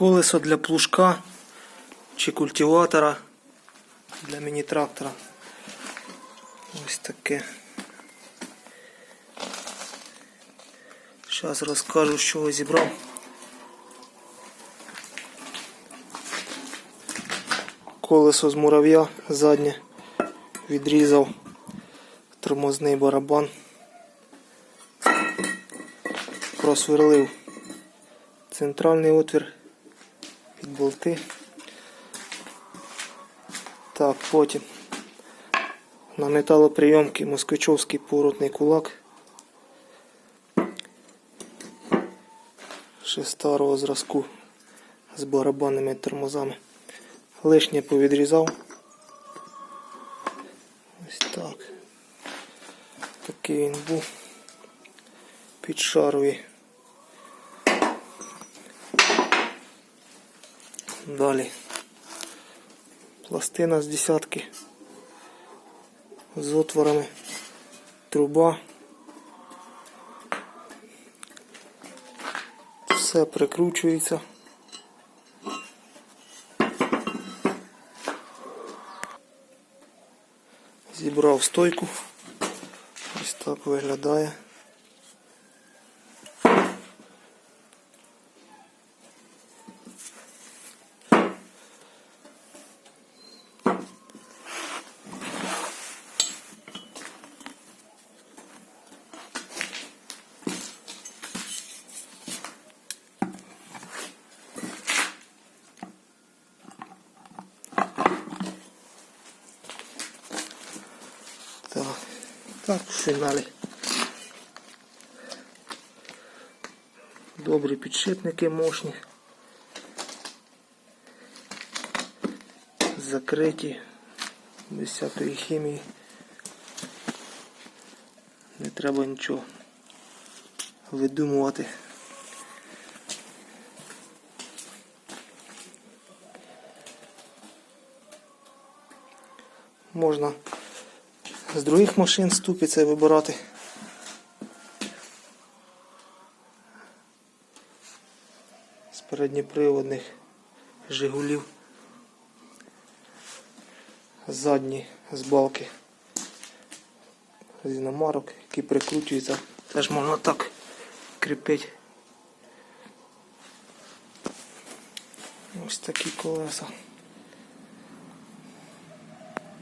Колесо для плужка чи культиватора для міні-трактора. Ось таке. Зараз розкажу, чого зібрав. Колесо з мурав'я заднє відрізав тормозний барабан. Просверлив центральний отвір болти. Так, потім на металоприйомки москвичовський поворотний кулак. Ще старого зразку з барабанними тормозами. Лишнє повідрізав. Ось так. Такий він був під Далі. Пластина з десятки. З отворами. Труба. Все прикручується. Зібрав стойку. Ось так виглядає. Так, в фіналі. Добрі підшипники мощні. Закриті без хімії. Не треба нічого видумувати. Можна з других машин ступиці вибирати. З передньоприводних Жигулів. Задні з балки. З іномарок, які прикручуються. Теж можна так кріпити. Ось такі колеса.